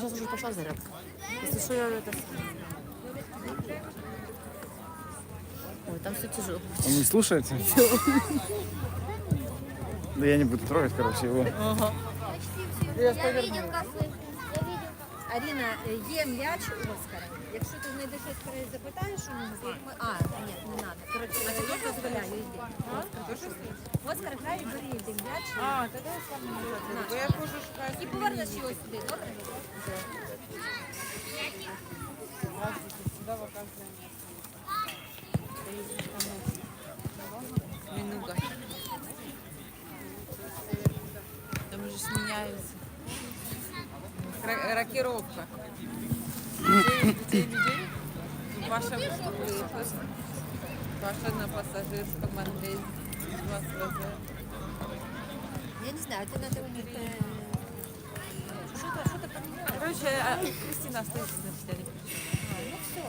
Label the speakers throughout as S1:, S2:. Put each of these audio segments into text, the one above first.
S1: сейчас уже пошла зарядка. Если что, я это... Ой, там все тяжело.
S2: Он не слушается? Да я не буду трогать, короче, его.
S1: Я
S3: Аріна, е, є м'яч Оскара. Якщо ти знайдеш Оскара і запитаєш у нього, ми- а, ні, не треба. Коротше, я дозволяю, йди. Оскар грає, бери йди м'яч.
S4: А, тоді я сам не можу. Бо я хожу шукаю.
S3: І повернеш його сюди, добре?
S4: Сюда в оказывается Минуга. Там уже сменяются. Ра- Рокировка. Детей, детей, людей. Паша выпуск. Паша на пассажирском Андрей вас везе.
S3: Я не знаю, ти треба у них... е, Що ти, що ти поміняла?
S4: Короче, а Кристина остается, значит, я не пришла.
S3: Ну все.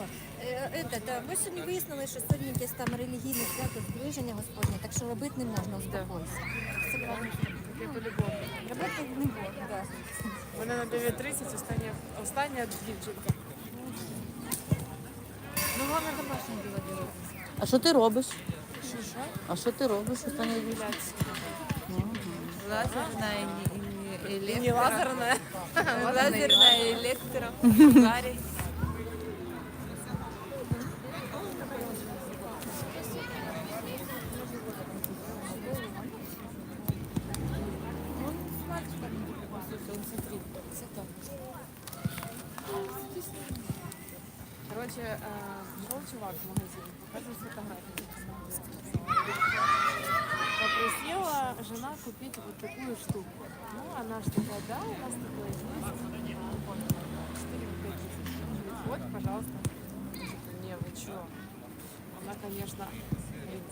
S3: Е, е, та, Ми сьогодні вияснили, що сьогодні якесь там релігійне свято зближення Господнє, так що робити не можна, успокойся. Все правильно.
S1: по-любому.
S3: Робити не можна. Да.
S1: Вона на 9.30, остання, остання дівчинка.
S4: Ну, главное, домашнее дело делать.
S1: А що ти робиш? А що ти робиш? Остання
S4: Лазерная не, не,
S1: Не лазерная.
S4: Лазерная электро. Гарри.
S1: Короче, э, шел чувак в магазин, показывает фотографии. Попросила жена купить вот такую штуку. Ну, она же такая, да, у нас такое есть. Вот, 4-5 тысяч. Он говорит, вот, пожалуйста. Не, вы чё? Она, конечно, говорит,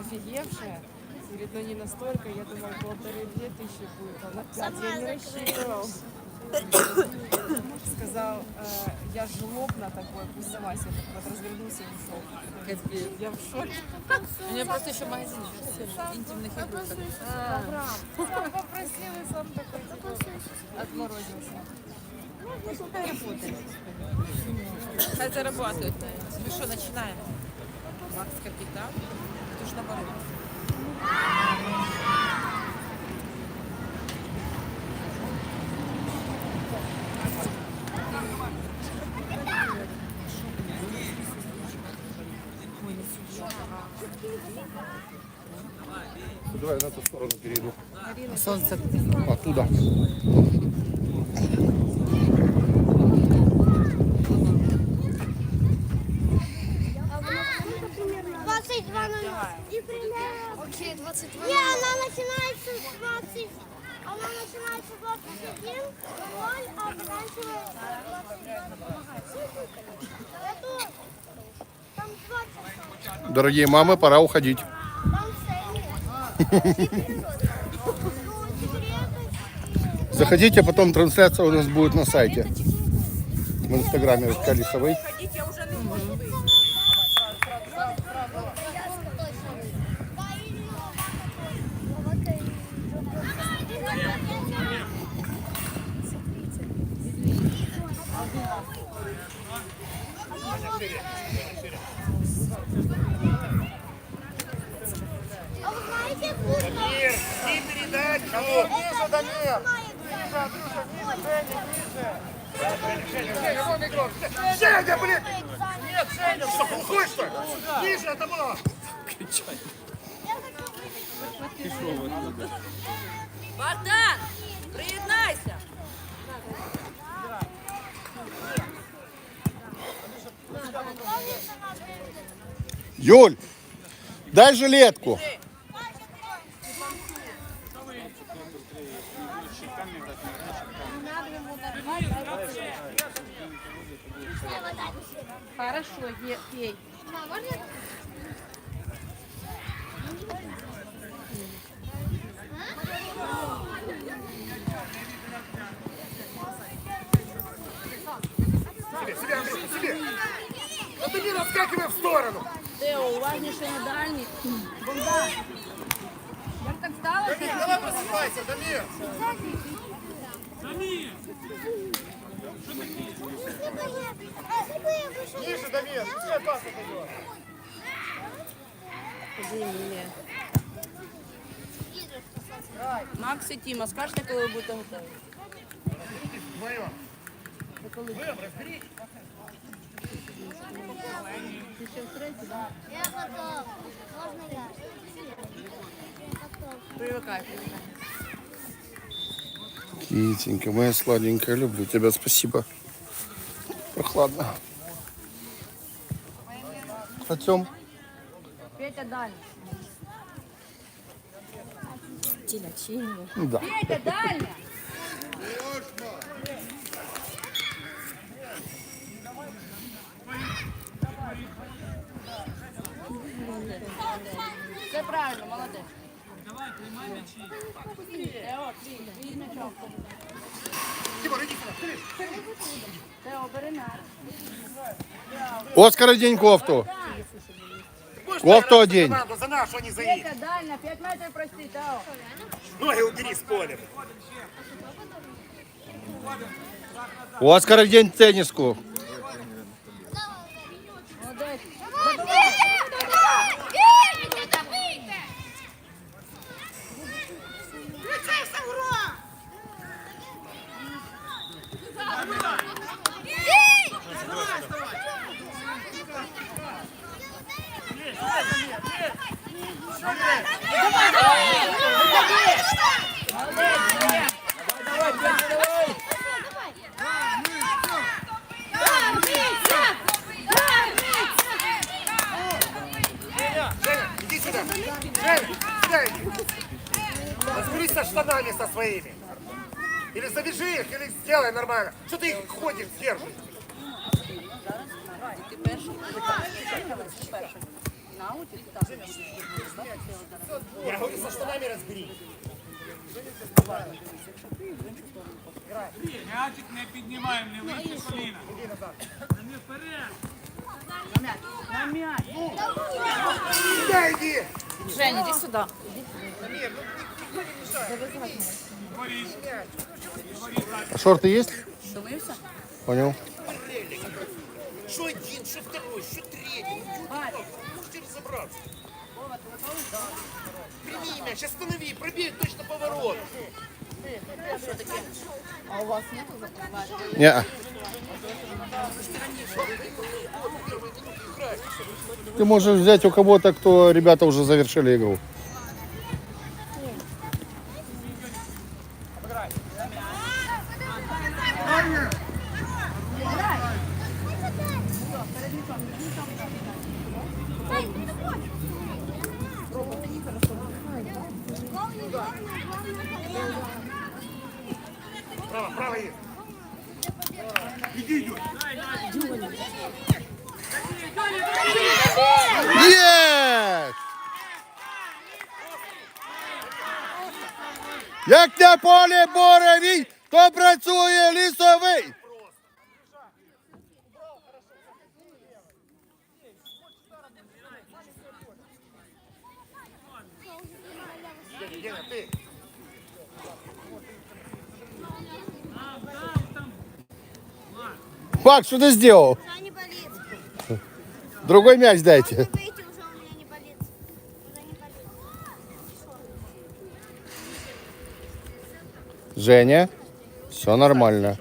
S1: офигевшая. Говорит, ну не настолько, я думала, полторы-две тысячи будет. Она пять, я не рассчитывал. Сказал, э, я жлоб на такое, пусть себе так вот развернулся и ушел.
S4: Капец.
S1: Я в шоке.
S4: У меня просто еще магазин интимных игрушек.
S1: Сам попросил и сам такой отморозился.
S4: Хай зарабатывают. Ну что, начинаем? Макс Капитан. Ты ж наоборот.
S2: Давай на ту сторону перейду.
S1: Солнце.
S2: Оттуда.
S5: Двадцать два И примерно... Окей, 22 Не, она начинается с 20... Она начинается с 21, 0, а заканчивается 22. Это... Там 20.
S2: Дорогие мамы, пора уходить.
S5: Там цели. Ну, секреты.
S2: Заходите, потом трансляция у нас будет на сайте. В инстаграме Калисовой.
S5: А вы знаете, вкусно?
S2: Ниже, Дамир! Женя, блин! Нет, Женя! Что, глухой, что ли? Ниже это было!
S4: Богдан, приєднайся.
S2: Юль, дай жилетку.
S3: Хорошо, пей.
S2: Себе, себе, Андрей, себе! Да ты не раскакивай в сторону!
S1: Тео, уважніше на осталось.
S2: Дамир, давай просыпайся, Дамир. Дамир. Ниже, Дамир, пускай пас отойдет. Куди Емілія?
S6: Макс і Тіма, скажете, коли ви будете готові?
S2: Вдвоєм. Та коли?
S5: Вдвоєм, розберіть. Ти ще в третій, так? Я готов. Можна я?
S6: Привикай, привикай.
S7: Китенька, моя сладенькая, люблю тебя, спасибо. Прохладно. Артем,
S3: Петя далі. Тіля, чим?
S7: да.
S3: Петя далі.
S6: Все правильно, молодець.
S7: Оскар, одень кофту. Кофту одень.
S2: за нашу, а не за их.
S6: Дальня, 5 метрів прости, Тео.
S2: Ноги убери с поля.
S7: Оскар, одень тенниску.
S6: Молодець.
S2: Женя, иди сюда. Женя, сюда иди. Разберись со штанами со своими. Или завяжи их, или сделай нормально. Что ты их ходишь, держишь?
S6: Ти перший. Ти перший. На ауті ти так.
S2: Я говорю, со штанами разбери.
S8: М'ячик не піднімаємо, не вище коліна. Не вперед.
S6: На м'яч.
S2: Сюда иди.
S4: Женя, иди сюда.
S8: Борись.
S7: Шорты есть?
S6: Втомився?
S7: Понял.
S2: Что один, что второй, что третий. Ну, Можете разобраться. Прими мяч, останови, пробей точно поворот.
S7: Не. Ты можешь взять у кого-то, кто ребята уже завершили игру. Є! Як на полі боровій, то працює лісовий.
S2: Геня, ты.
S7: Макс, что ты сделал?
S5: Уже не болит.
S7: Другой мяч дайте. Женя, все нормально.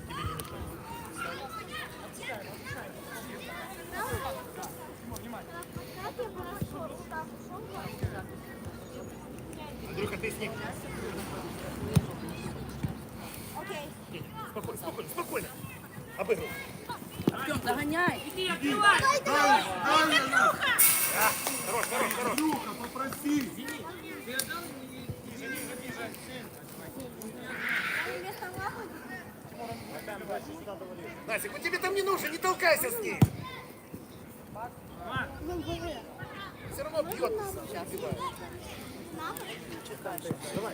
S2: Насик, он тебе там не нужен, не толкайся с ней. Все равно бьет. Забивает. Давай,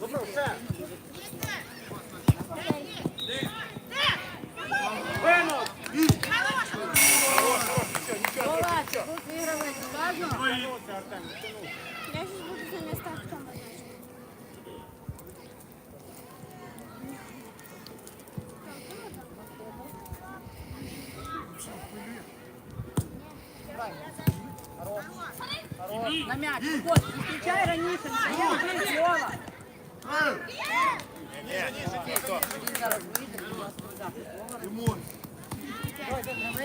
S2: Вопрос, да. Хорош, хорош, ничего, ничего, ничего.
S3: Вигравець, сказано.
S5: Я сейчас буду за место Артема.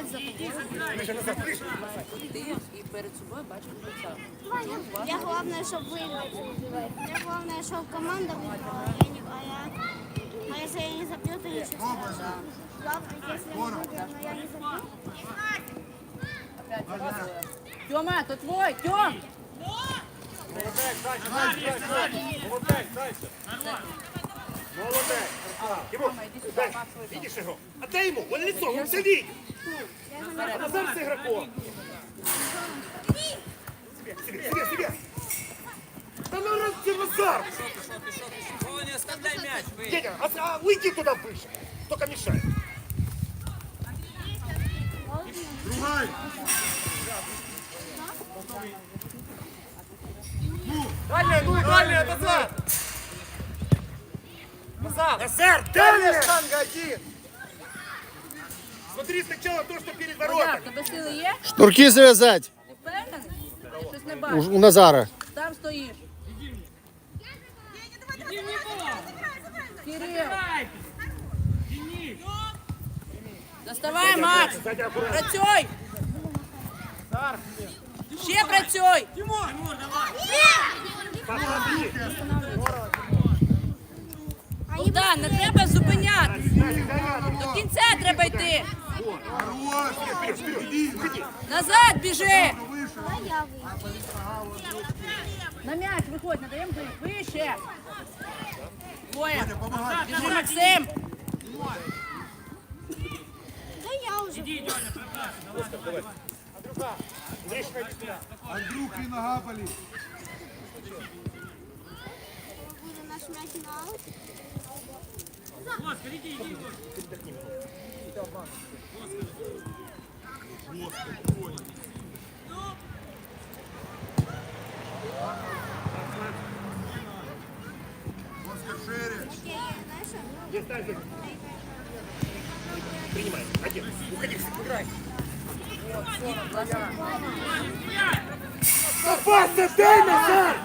S6: В захист.
S2: Ближе назад, ближе.
S6: Ти і перед собою лиця.
S5: Я главное, чтобы выиграть. Мне главное, чтобы команда выиграла. Я не, а, я, если я не забью, то страшного. Главное, если я выиграю, но я не забью.
S6: Тьома, то твой, Тьом!
S2: Молодець, дальше. Молодець. Тимур, дай, видишь его? Отдай ему, он лицо, он все видит. А Назар с игроком. Себе, себе, себе, себе. Да ну раз ты Назар! Дядя, а, а уйди туда выше. Только мешай. Дальняя, ну и дальняя, назад! Назад! Назар, дальняя! штанга один! Смотри сначала то, что перед воротами.
S6: тебе сили є?
S7: Шнурки завязать
S6: Ти впевнений? Я щось не
S7: у,
S6: бачу.
S7: у Назара.
S6: Там стоїш. Кирил.
S8: Денис.
S6: доставай, Макс.
S2: Сзади аккуратно.
S6: Працюй. Ще працюй.
S8: Тимур, давай.
S2: Папа, отбери.
S6: Богдан, не треба зупинятись.
S2: Назик, зарядом.
S6: До кінця треба йти.
S2: Вперед, вперед, вперед.
S6: Назад біжи.
S5: Давай я выиграю.
S6: На м'яч виходь, надаємо бий. Вище. Двоє. Біжи, Максим.
S5: Я уже.
S8: Иди, Деня, прекрасно.
S9: Андрюхи нога болит.
S5: Буду наш мяч на аут.
S8: Оскар, иди, иди. Оскар.
S9: Оскар шире.
S5: Я, я, знаешь, что?
S2: Здесь, так, здесь. Принимай. Один. Уходи, играй. Опасно, дай назад!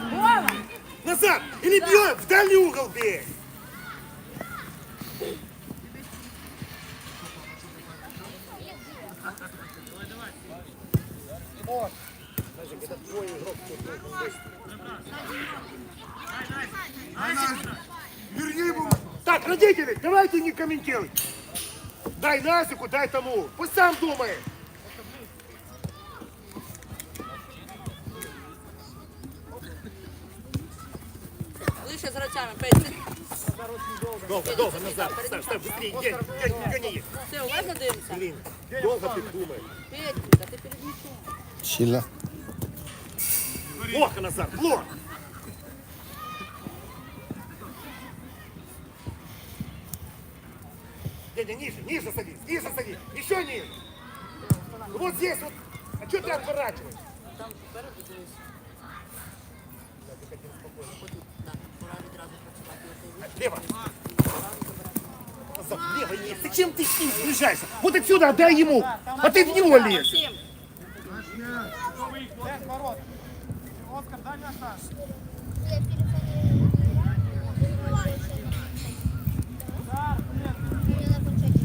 S2: Назад! Или бьем, в дальний угол бей!
S9: Верни ему.
S2: Так, родители, давайте не комментируйте. Дай Насику, дай тому. Пусть сам думает.
S6: Лише з гравцями. Петь.
S2: Долго, долго, назад. Ставь, ставь, быстрее. День, день, гони их.
S6: Все, уважно дивимося.
S2: Блин, долго ты думаешь.
S6: Петь, та ти перед м'ячом.
S7: Сильно.
S2: Плохо, Назар, плохо. Дядя, ниже, ниже садись, ниже садись, еще ниже. Ну Вот здесь вот. А что ты отворачиваешь?
S6: Там спереду дивись. Так, пора відразу працювати.
S2: Лево. Лево есть. Зачем ты с ним сближаешься? Вот отсюда отдай ему, а ты в него лезь.
S6: Максим,
S5: Я переходила.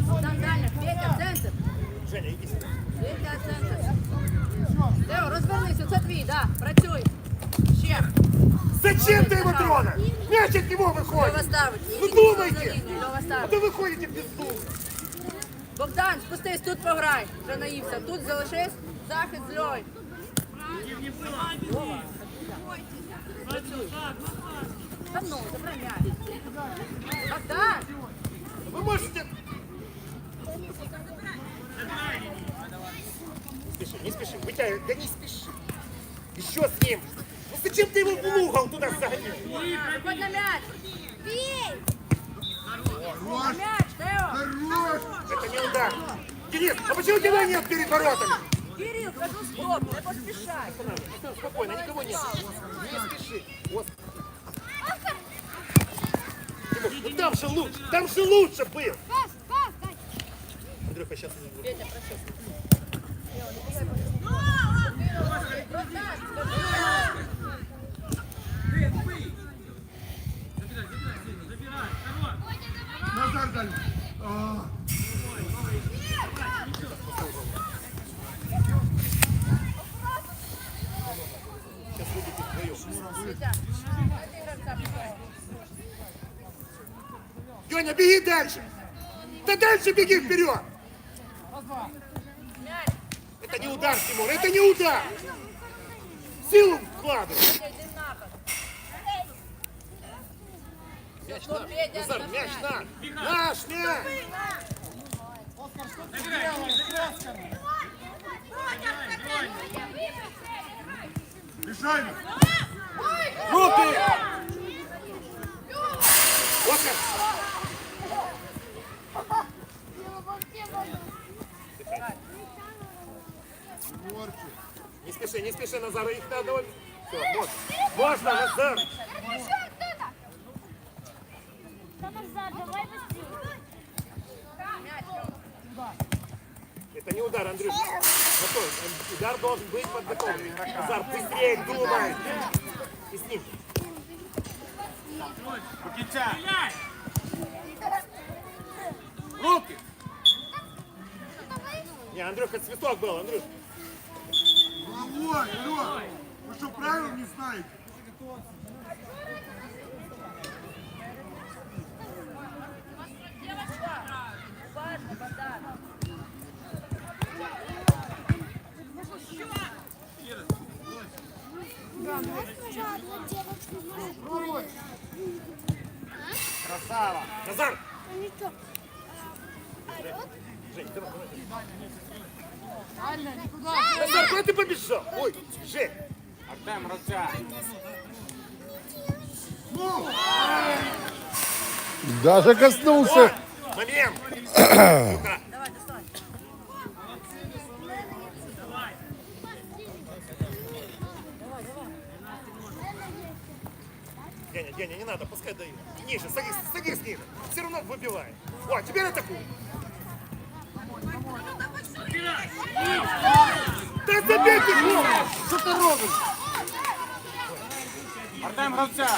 S6: Богдан Даня, Петя, центр.
S2: Женя, иди сюда.
S6: Петя, центр. Тео, розвернись, оце твій, да, працюй. Ще.
S2: Зачем ты его трогаешь?
S6: Льова
S2: выходит. Ну думайте.
S6: Льова
S2: А то выходите без дум.
S6: Богдан, спустись, тут пограй. Вже наївся. Тут залишись, захист з Льой. Ну. Богдан!
S2: Вы можете... Не спеши, не спеши, вытягивай, да не спеши. Еще с ним. Зачем ты его в угол туда загонишь?
S6: Виходь на м'яч!
S5: Бей!
S6: На м'яч, Тео!
S9: Хорош.
S2: Это не удар. Денис, а почему тебя нет перед воротами?
S6: Кирил, кажу стоп, не поспішай.
S2: Всё, спокойно, никого нет. Не спеши. Вот. Тимур, ну там же лучше, там же лучше был.
S5: Пас, пас, дай.
S2: Андрюха, сейчас
S6: Петя, працюй.
S9: Назар дай. А,
S2: Леня, беги дальше! Да дальше беги вперед! Это не удар, Тимур, это не удар! Силу вкладывай! Мяч наш! Назар, мяч наш! Наш мяч!
S9: решай.
S2: Руки! Оскар! Не спеши, не спеши, Назар, их надо... Все, можно. Можно! Назар,
S5: давай быстрее.
S2: Это не удар, Андрюш. Готов. Удар должен быть подготовлен. Назар, быстрее думай. И с ним.
S8: Кінця. Руки.
S2: Не, Андрюха, цветок был, Андрюш.
S9: Головой, алло. Вы что, правил не знаете?
S2: Красава. Назар! Жень, давай, давай. Назар, куда ты побежал? Ой, Жень.
S8: Артем, Раця.
S7: Даже коснулся.
S2: Момент. Андрюха. Деня, Деня, не надо, пускай дают. Ниже, садись, садись ниже. Все равно выбивает. О, теперь атакуй. Да забей ты гол! Что ты робишь?
S8: Артем, Гравця.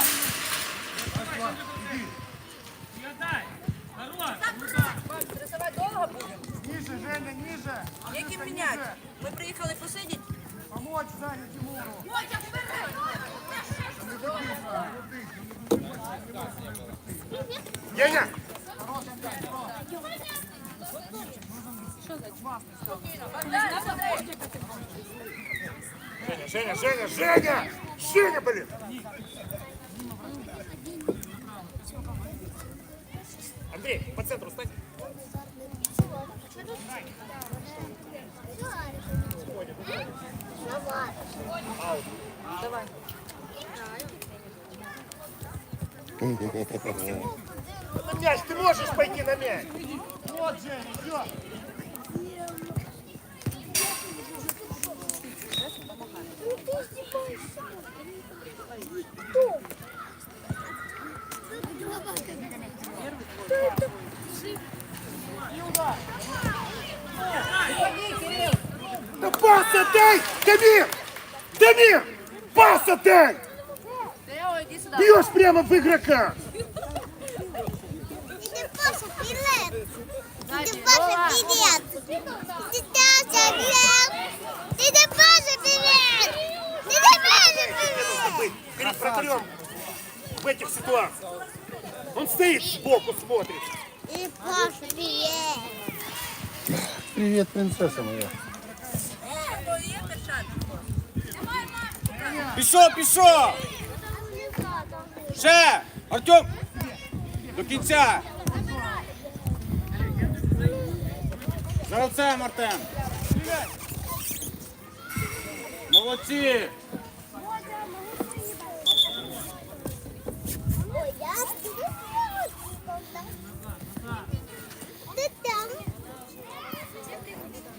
S6: Рисувати довго будемо?
S9: Ниже, Женя, ниже.
S6: Яким міняти? Ми приїхали посидіти?
S9: Помочь Саня Тимуру.
S2: Деня! Женя, Женя, Женя, Женя! Женя, блин! Андрей, по центру стань. На мяч, ты можешь пойти на мяч?
S9: Вот, Женя, идет.
S2: Да пас отдай! Дамир! Дамир! Пас отдай!
S6: Тео, іди сюди.
S2: Бьешь прямо в игрока!
S5: Иди, Паша, привет. Иди, Паша, привет. Иди, Паша, привет. Иди, Паша, привет. Иди, Паша, привет.
S2: быть перед вратарем в этих ситуациях. Он стоит сбоку, смотрит.
S5: Иди, Паша, привет.
S7: Привет, принцесса моя.
S6: Хто є перчатки?
S8: Пішов, пішов. Ще. Артем. До кінця. За Гравцем, Артем. Молодці.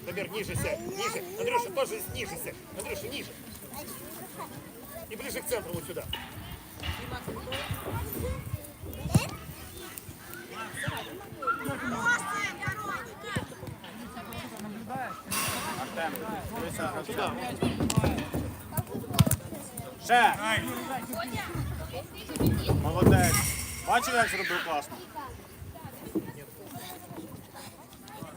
S2: Дамир, ниже сядь, ниже. Андрюша, тоже ниже сядь. Андрюша, ниже. И ближе к центру, вот сюда.
S8: Ще. Молодець. Бачив, як зробив класно?